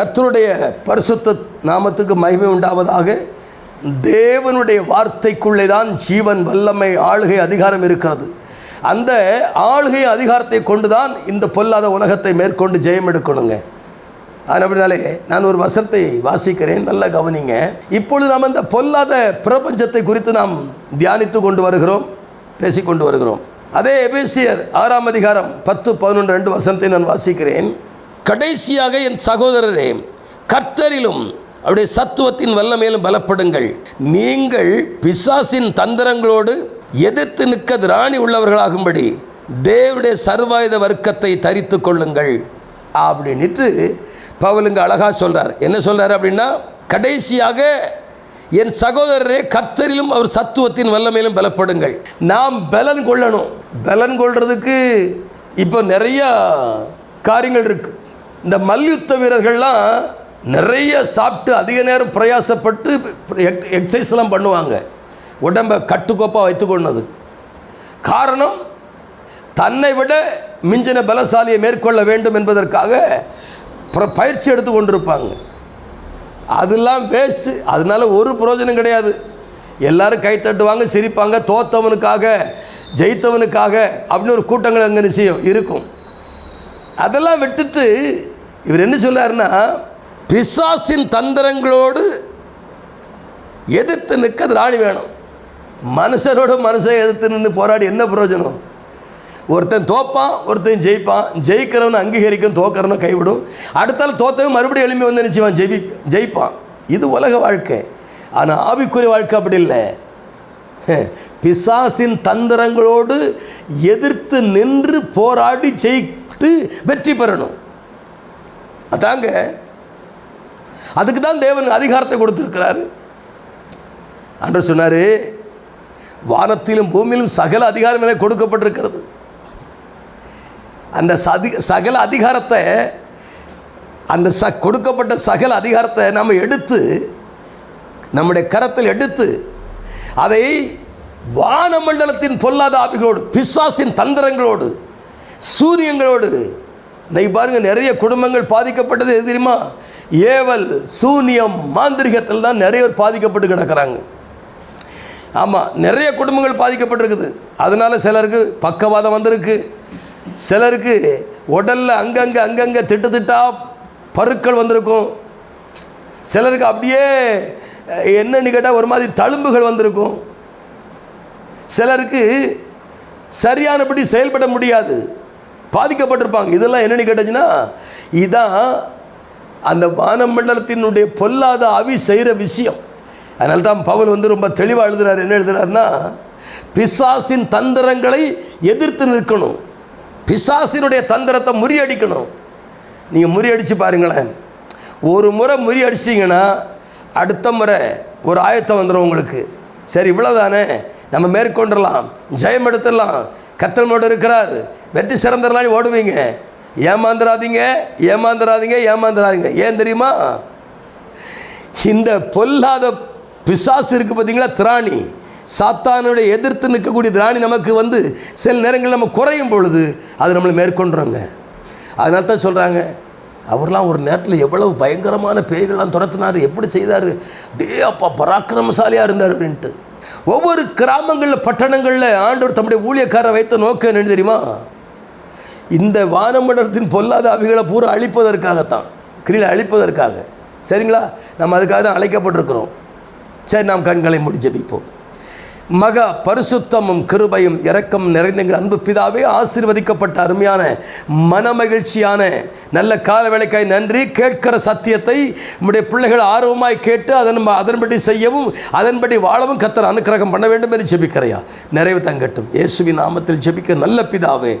கர்த்தருடைய பரிசுத்த நாமத்துக்கு மகிமை உண்டாவதாக. தேவனுடைய வார்த்தைக்குள்ளே தான் ஜீவன் வல்லமை ஆளுகை அதிகாரம் இருக்கிறது. அந்த ஆளுகை அதிகாரத்தை கொண்டு தான் இந்த பொல்லாத உலகத்தை மேற்கொண்டு ஜெயம் எடுக்கணுங்க. அதனாலே நான் ஒரு வசனத்தை வாசிக்கிறேன் நல்லா கவனிங்க. இப்பொழுது நாம் இந்த பொல்லாத பிரபஞ்சத்தை குறித்து நாம் தியானித்து கொண்டு வருகிறோம் பேசிக்கொண்டு வருகிறோம். அதே எபேசியர் ஆறாம் அதிகாரம் பத்து பதினொன்று ரெண்டு வசனத்தை நான் வாசிக்கிறேன். கடைசியாக என் சகோதரரே கர்த்தரிலும் அவருடைய சத்துவத்தின் வல்லமையிலும் பலப்படுங்கள். நீங்கள் பிசாசின் தந்திரங்களோடு எதிர்த்து நிற்க திராணி உள்ளவர்களாகும்படி தேவடைய சர்வாயுத வர்க்கத்தை தரித்து கொள்ளுங்கள். அப்படின்ட்டு பவுலுங்க அழகா சொல்கிறார் என்ன சொல்கிறார் அப்படின்னா கடைசியாக என் சகோதரரே கர்த்தரிலும் அவர் சத்துவத்தின் வல்லமையிலும் பலப்படுங்கள். நாம் பலன் கொள்ளணும். பலன் கொள்றதுக்கு இப்போ நிறைய காரியங்கள் இருக்குது இந்த மல்யுத்த வீரர்கள்லாம் நிறைய சாப்பிட்டு அதிக நேரம் பிரயாசப்பட்டு எக்ஸசைஸ்லாம் பண்ணுவாங்க. உடம்பை கட்டுக்கோப்பாக வைத்து கொண்டது காரணம் தன்னை விட மிஞ்சின பலசாலியை மேற்கொள்ள வேண்டும் என்பதற்காக பயிற்சி எடுத்து கொண்டிருப்பாங்க. அதெல்லாம் வேஸ்ட்டு அதனால ஒரு பிரயோஜனம் கிடையாது. எல்லாரும் கை தட்டுவாங்க சிரிப்பாங்க தோத்தவனுக்காக ஜெயித்தவனுக்காக அப்படின்னு ஒரு கூட்டங்கள் அங்கே நிச்சயம் இருக்கும். அதெல்லாம் விட்டுட்டு இவர் என்ன சொல்றாருன்னா பிசாசின் தந்திரங்களோடு எதிர்த்து நிற்க திராணி வேணும். மனுஷனோட மனுஷன் எதிர்த்து நின்று போராடி என்ன பிரயோஜனம்? ஒருத்தன் தோப்பான் ஒருத்தன் ஜெயிப்பான். ஜெயிக்கிறவன் அங்கீகரிக்கும் தோக்கிறவனும் கைவிடும். அடுத்தால தோத்தவன் மறுபடியும் எளிமை வந்து நினச்சிவான் ஜெயி ஜெயிப்பான். இது உலக வாழ்க்கை. ஆனால் ஆவிக்குரிய வாழ்க்கை அப்படி இல்லை. பிசாசின் தந்திரங்களோடு எதிர்த்து நின்று போராடி ஜெயித்து வெற்றி பெறணும். அதாங்க அதுக்கு தான் தேவன் அதிகாரத்தை கொடுத்திருக்கிறாரு. அன்று சொன்னாரு வானத்திலும் பூமியிலும் சகல அதிகாரம் என கொடுக்கப்பட்டிருக்கிறது. அந்த சதி சகல அதிகாரத்தை அந்த ச கொடுக்கப்பட்ட சகல அதிகாரத்தை நம்ம எடுத்து நம்முடைய கரத்தில் எடுத்து அதை வானமண்டலத்தின் பொல்லாத ஆவிகளோடு பிசாசின் தந்திரங்களோடு சூரியங்களோடு இன்னைக்கு பாருங்கள் நிறைய குடும்பங்கள் பாதிக்கப்பட்டது எது தெரியுமா? ஏவல் சூனியம் மாந்திரிகத்தில் தான் நிறைய பேர் பாதிக்கப்பட்டு கிடக்கிறாங்க. ஆமாம் நிறைய குடும்பங்கள் பாதிக்கப்பட்டிருக்குது. அதனால சிலருக்கு பக்கவாதம் வந்திருக்கு. சிலருக்கு உடலில் அங்கங்கே அங்கங்கே திட்டு திட்டா பருக்கள் வந்திருக்கும். சிலருக்கு அப்படியே என்னன்னு கேட்டால் ஒரு மாதிரி தழும்புகள் வந்திருக்கும். சிலருக்கு சரியானபடி செயல்பட முடியாது. பாதிக்கப்பட்டிருப்பாங்க. இதெல்லாம் என்னன்னு கேட்டுச்சுன்னா இதான் அந்த வானமண்டலத்தினுடைய பொல்லாத அவி செய்கிற விஷயம். அதனால தான் பவுல் வந்து ரொம்ப தெளிவாக எழுதுகிறார் என்ன எழுதுறாருன்னா பிசாசின் தந்திரங்களை எதிர்த்து நிற்கணும். பிசாசினுடைய தந்திரத்தை முறியடிக்கணும். நீங்கள் முறியடித்து பாருங்களேன். ஒரு முறை முறியடிச்சிங்கன்னா அடுத்த முறை ஒரு ஆயத்தம் வந்துடும் உங்களுக்கு. சரி இவ்வளோதானே நம்ம மேற்கொண்டுடலாம் ஜெயம் எடுத்துடலாம் கத்தலமோடு இருக்கிறார். வெற்றி சிறந்துடலாம்னு ஓடுவீங்க. ஏமாந்துடாதீங்க ஏமாந்துடாதீங்க ஏமாந்துடாதீங்க ஏன் தெரியுமா? இந்த பொல்லாத பிசாசு இருக்கு பார்த்தீங்களா திராணி? சாத்தானுடைய எதிர்த்து நிற்கக்கூடிய திராணி நமக்கு வந்து சில நேரங்கள் நம்ம குறையும் பொழுது அது நம்மளை மேற்கொண்டுறோங்க அதனால தான் சொல்கிறாங்க அவர்லாம் ஒரு நேரத்தில் எவ்வளவு பயங்கரமான பேய்கள்லாம் துரத்தினார் எப்படி செய்தார்? டே அப்பா பராக்கிரமசாலியாக இருந்தார் அப்படின்ட்டு. ஒவ்வொரு கிராமங்களில் பட்டணங்களில் ஆண்டவர் தம்முடைய ஊழியக்காரரை வைத்த நோக்கம் என்னன்னு தெரியுமா? இந்த வானமண்டலத்தின் பொல்லாத அவிகளை பூரா அழிப்பதற்காகத்தான். கிரியில் அழிப்பதற்காக. சரிங்களா? நம்ம அதுக்காக தான் அழைக்கப்பட்டிருக்கிறோம். சரி நாம் கண்களை மூடி ஜெபிப்போம். மகா பரிசுத்தமும் கிருபையும் இரக்கம் நிறைந்த எங்கள் அன்பு பிதாவே ஆசீர்வதிக்கப்பட்ட அருமையான மனமகிழ்ச்சியான நல்ல கால வேலைக்காய் நன்றி. கேட்கிற சத்தியத்தை நம்முடைய பிள்ளைகள் ஆர்வமாய் கேட்டு அதன் அதன்படி செய்யவும் அதன்படி வாழவும் கத்தர் அனுக்கிரகம் பண்ண வேண்டும் என்று ஜெபிக்கிறையா. நிறைவு தங்கட்டும். இயேசுவின் நாமத்தில் ஜெபிக்க நல்ல பிதாவே